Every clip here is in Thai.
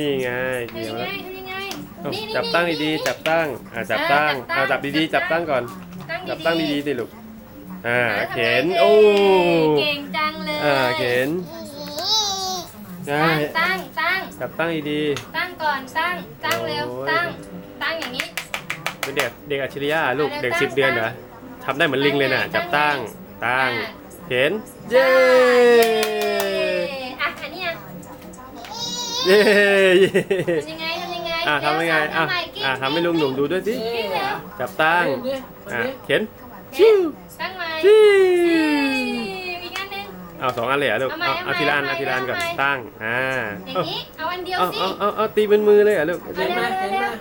นี่ไงทำเกี่ยวยังไงแล้วทำยังไงเอ้านี่นี่จับตั้งนี่ดีนี่ๆจับตั้งอ่าจับตั้งเอออ่าจัจับบตั้งดีๆจับตั้งก่อนตั้งจับตั้งดีๆสิลูกอ่าๆเข็นทำไงโอ้เก่งจังเลยอ่าเข็นได้ตั้งตั้งตั้งจับตั้งดีตั้งก่อนตั้งตั้งเร็วโอ้ยตั้งตั้งอย่างนี้ ๆเป็นเด็กเด็กอัจฉริยะลูกเอาเร็วเด็กตั้งสิบเดือนตั้งเหรอทำได้เหมือนลิงเลยน่ะตั้จับงตั้งตั้ตั้งงเข็นเย้อะอันนี้อะ เย้เย้ทำยังไงทำยังไงอ่าทำยังไงอะเดี๋วทำใหม่กิ๊กอ่าทำให้ลุงหนุ่มดูด้วยสิกิ๊กเร็วจับตั้งนี่อะนี่เข็นเข็ชินวตั้งใหม่ชิวอีกอันหนึงเอาสองอันเลยเหรอลูกเอาใหม่เอาเอาทีละอันเอาเอาใหม่ทีละอันก่อนเอาใหม่ตั้งอ่าอย่างนี้เอาอันเดียวเอาสิเอาเอาเอาตีเป็นมือเลยเหรอลูกเอาเร็วเร็วเร็ว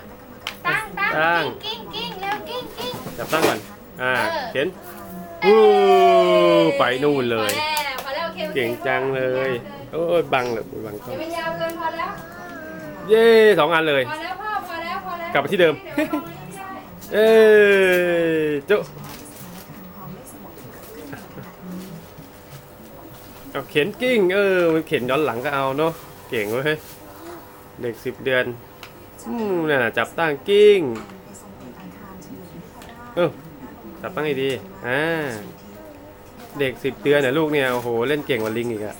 ตั้งตั้งตั้งกิ้งกิ้งกิ้งเร็วกิ้งกิ้งจับตั้งก่อนอ่าเออเข็นวู้ไปนู่นเลย เคโอคเก่งจังเลย โอ้ยบังเลยบังกล้อเดี๋ยวมันยาวเกินพอแล้ว เย้สองอันเลย พอแล้วพ่อพอแล้วพอแล้วกลับมาที่เดิม เอ้ยโจะเอาเข็นกิ้ง เออมันเข็นย้อนหลังก็เอาเนาะเก่งเว้ยเฮ้ยเด็กสิบเดือนอืมนั่นน่ะจับตั้งกิ้ง เออจับตั้งให้ดีอ่า เด็กสิบเดือนเนี่ยลูกเนี่ยโอ้โหเล่นเก่งกว่าลิงอีกอะ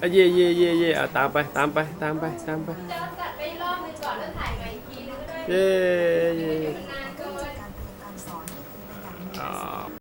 อะเย่เย่เย่เย่เอาตามไปตามไปตามไปตามไปจะตัดไปรอบนึงก่อนแล้วถ่ายใหม่อีกทีนึงก็ได้เย่เย่เดี๋ยวมันนาน